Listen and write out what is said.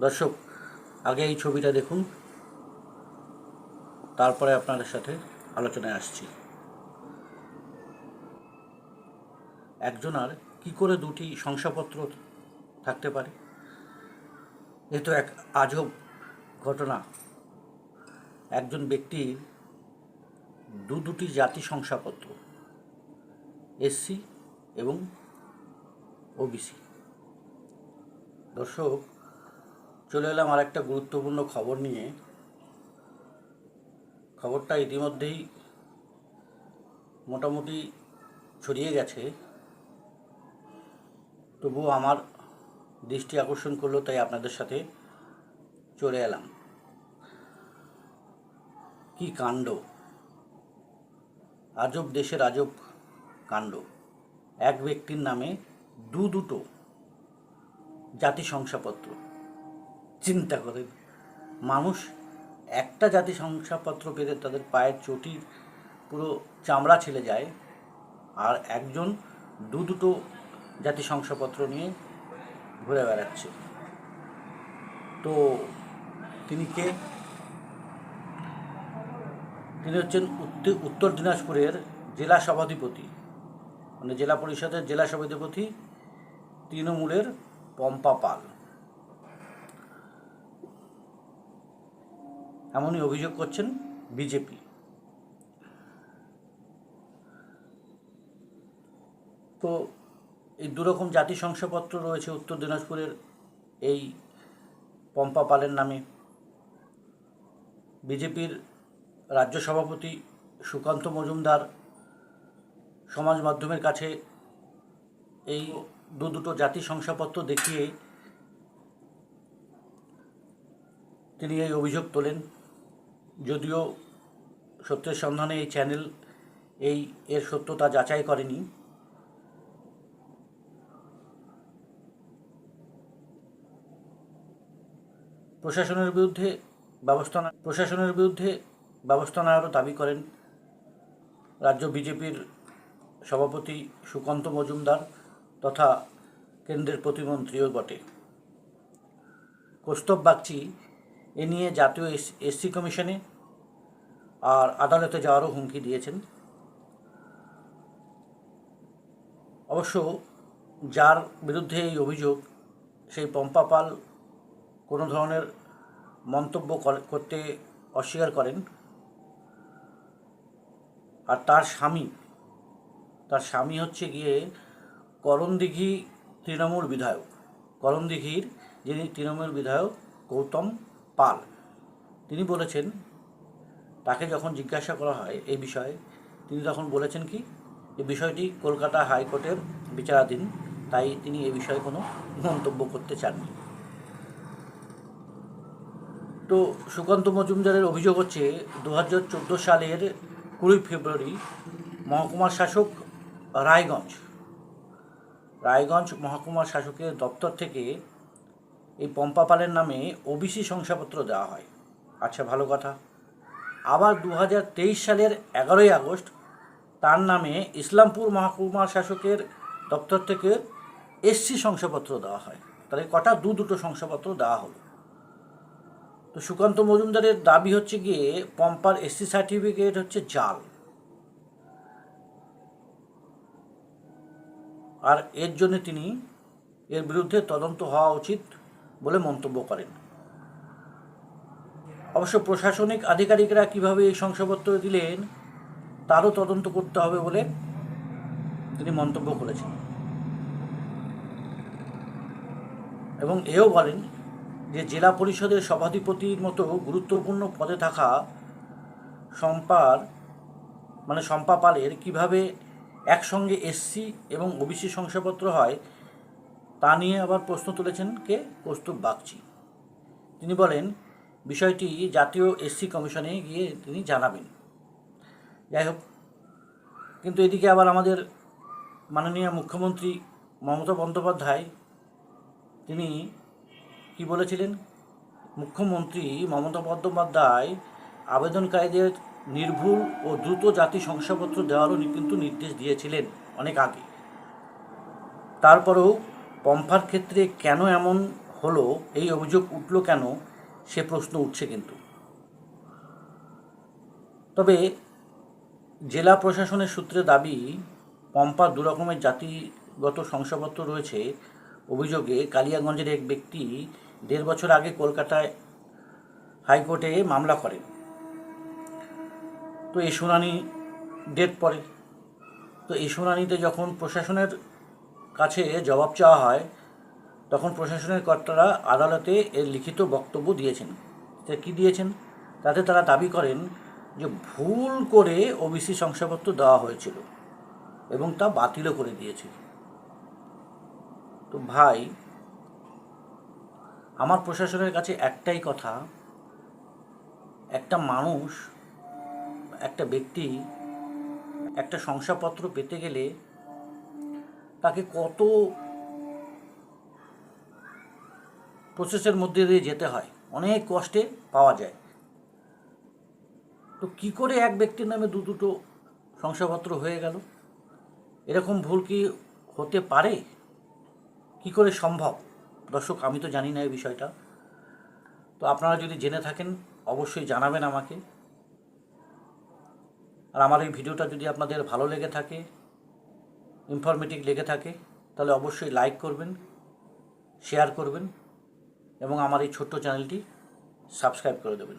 দর্শক, আগে এই ছবিটা দেখুন। তারপরে আপনাদের সাথে আলোচনায় আসছি। একজনার কি করে দুটি শংসাপত্র থাকতে পারে? এ তো এক আজব ঘটনা। একজন ব্যক্তির দু দুটি জাতি শংসাপত্র এসসি এবং ওবিসি দর্শক চলে এলাম আর একটা গুরুত্বপূর্ণ খবর নিয়ে। খবরটা ইতিমধ্যেই মোটামুটি ছড়িয়ে গেছে। তবুও আমার দৃষ্টি আকর্ষণ করল, তাই আপনাদের সাথে চলে এলাম। কি কাণ্ড? আজব দেশের আজব কাণ্ড। এক ব্যক্তির নামে দু দুটো জাতি শংসাপত্র চিন্তা করেন মানুষ একটা জাতি শংসাপত্র পেতে তাদের পায়ের চটি পুরো চামড়া ছেলে যায় আর একজন দু দুটো জাতি শংসাপত্র নিয়ে ঘুরে বেড়াচ্ছে। তো তিনি কে? তিনি হচ্ছেন উত্তর দিনাজপুরের জেলা সভাধিপতি। মানে জেলা পরিষদের জেলা সভাধিপতি তৃণমূলের পম্পা পাল। এমনই অভিযোগ করছেন বিজেপি। তো এই দুরকম জাতি শংসাপত্র রয়েছে উত্তর দিনাজপুরের এই পম্পা পালের নামে। বিজেপির রাজ্য সভাপতি সুকান্ত মজুমদার সমাজ মাধ্যমের কাছে এই দু দুটো জাতি শংসাপত্র দেখিয়ে তিনি এই অভিযোগ তোলেন। যদিও সত্যের সন্ধানে এই চ্যানেল এই এর সত্যতা যাচাই করেনি। প্রশাসনের বিরুদ্ধে ব্যবস্থা প্রশাসনের বিরুদ্ধে ব্যবস্থা নেওয়ারও দাবি করেন রাজ্য বিজেপির সভাপতি সুকান্ত মজুমদার তথা কেন্দ্রের প্রতিমন্ত্রীও বটে। কৌস্তব বাগচি এ নিয়ে জাতীয় এসসি কমিশনে আর আদালতে যাওয়ারও হুমকি দিয়েছেন। অবশ্য যার বিরুদ্ধে এই অভিযোগ, সেই পম্পা পাল কোনো ধরনের মন্তব্য করে- করতে অস্বীকার করেন। আর তার স্বামী তার স্বামী হচ্ছে গিয়ে করণদিঘি তৃণমূল বিধায়ক। করণদিঘির যিনি তৃণমূল বিধায়ক গৌতম পাল। তিনি বলেছেন, তাকে যখন জিজ্ঞাসা করা হয় এই বিষয়ে, তিনি তখন বলেছেন কি এই বিষয়টি কলকাতা হাইকোর্টের বিচারাধীন, তাই তিনি এ বিষয়ে কোনো মন্তব্য করতে চাননি। তো সুকান্ত মজুমদারের অভিযোগ হচ্ছে দু হাজার চোদ্দ সালের কুড়ি ফেব্রুয়ারি মহকুমার শাসক রায়গঞ্জ রায়গঞ্জ মহকুমার শাসকের দপ্তর থেকে এই পম্পা পালের নামে ওবিসি শংসাপত্র দেওয়া হয়। আচ্ছা ভালো কথা। আবার দু হাজার তেইশ সালের এগারোই আগস্ট তার নামে ইসলামপুর মহকুমা শাসকের দপ্তর থেকে এসসি শংসাপত্র দেওয়া হয়। তাহলে কটা দু দুটো শংসাপত্র দেওয়া হলো। তো সুকান্ত মজুমদারের দাবি হচ্ছে গিয়ে পম্পার এসসি সার্টিফিকেট হচ্ছে জাল। আর এর জন্য তিনি এর বিরুদ্ধে তদন্ত হওয়া উচিত। বলে মন্তব্য করেন। অবশ্য প্রশাসনিক আধিকারিকরা কীভাবে এই শংসাপত্র দিলেন, তারও তদন্ত করতে হবে বলে তিনি মন্তব্য করেছেন। এবং এও বলেন যে জেলা পরিষদের সভাধিপতির মতো গুরুত্বপূর্ণ পদে থাকা সম্পার মানে শম্পা পালের কীভাবে একসঙ্গে এসসি এবং ওবিসি শংসাপত্র হয় তা নিয়ে আবার প্রশ্ন তুলেছেন কে? কৌস্তুভ বাগচি। তিনি বলেন, বিষয়টি জাতীয় এসসি কমিশনে গিয়ে তিনি জানাবেন। যাই হোক, কিন্তু এদিকে আবার আমাদের মাননীয় মুখ্যমন্ত্রী মমতা বন্দ্যোপাধ্যায়, তিনি কি বলেছিলেন? মুখ্যমন্ত্রী মমতা বন্দ্যোপাধ্যায় আবেদনকারীদের নির্ভুল ও দ্রুত জাতি শংসাপত্র দেওয়ারও কিন্তু নির্দেশ দিয়েছিলেন অনেক আগে। তারপরেও পম্পার ক্ষেত্রে কেন এমন হলো, এই অভিযোগ উঠল কেন, সে প্রশ্ন উঠছে কিন্তু। তবে জেলা প্রশাসনের সূত্রে দাবি পম্পার দু রকমের জাতিগত শংসাপত্র রয়েছে। অভিযোগে কালিয়াগঞ্জের এক ব্যক্তি দেড় বছর আগে কলকাতায় হাইকোর্টে মামলা করেন। তো এই শুনানি ডেট পড়ে তো এই শুনানিতে যখন প্রশাসনের কাছে জবাব চাওয়া হয়, তখন প্রশাসনের কর্তারা আদালতে এর লিখিত বক্তব্য দিয়েছেন। তা কী দিয়েছেন? তাতে তারা দাবি করেন যে ভুল করে ওবিসি শংসাপত্র দেওয়া হয়েছিল এবং তা বাতিলও করে দিয়েছে তো ভাই, আমার প্রশাসনের কাছে একটাই কথা, একটা মানুষ, একটা ব্যক্তি একটা শংসাপত্র পেতে গেলে তাকে কত প্রসেসের মধ্যে দিয়ে যেতে হয়? অনেক কষ্টে পাওয়া যায়। তো কি করে এক ব্যক্তির নামে দু দুটো শংসাপত্র হয়ে গেল? এরকম ভুল কি হতে পারে? কি করে সম্ভব? দর্শক, আমি তো জানি না এই বিষয়টা। তো আপনারা যদি জেনে থাকেন, অবশ্যই জানাবেন আমাকে। আর আমার এই ভিডিওটা যদি আপনাদের ভালো লেগে থাকে ইনফরমেটিভ লেগে থাকে, তাহলে অবশ্যই লাইক করবেন শেয়ার করবেন, এবং আমার এই ছোট্ট চ্যানেলটি সাবস্ক্রাইব করে দেবেন।